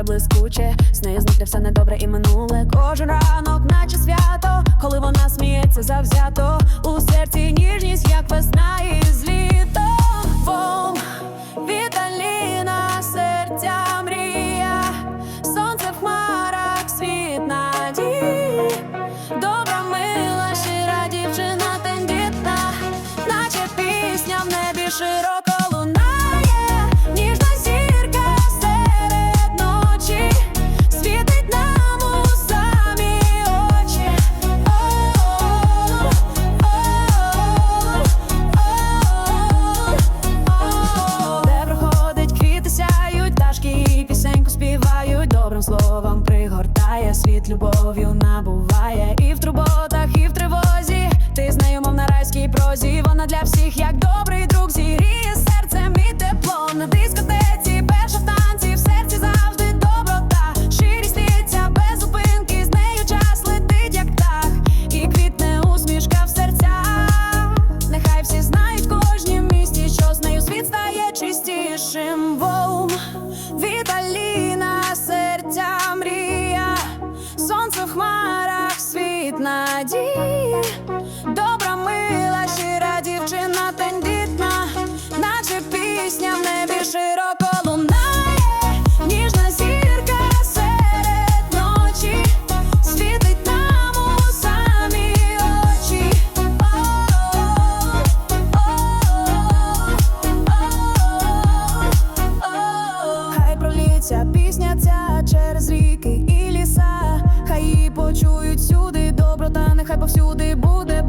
море блискуче. З нею зникне все недобре і минуле. Кожен ранок, наче свято, коли вона сміється завзято. У серці ніжність, як весна із літом. Вом, Віталіна, серця мрія, сонце в хмарах, світ надій. Добра, мила, щира дівчина тендітна, наче пісня в небі широко добрим словом пригортає, світ любов'ю набуває, і в труботах, і в тривозі. Ти з нею, мов на райській прозі. Вона для всіх, як добрий друг, зігріє серцем і тепло на дискотеці, перша в танці, в серці завжди доброта. Щирість лється без зупинки, з нею час летить, як птах, і квітне усмішка в серцях. Нехай всі знають кожній місті, що з нею світ стає чистішим. Воум, Віталій надії, добра мила, щира дівчина тендітна, наче пісня в небі широко лунає, ніжна зірка серед ночі, світить нам у самі очі. Хай проліться пісня ця через ріки і ліса, хай її почують сюди тебе всюди буде.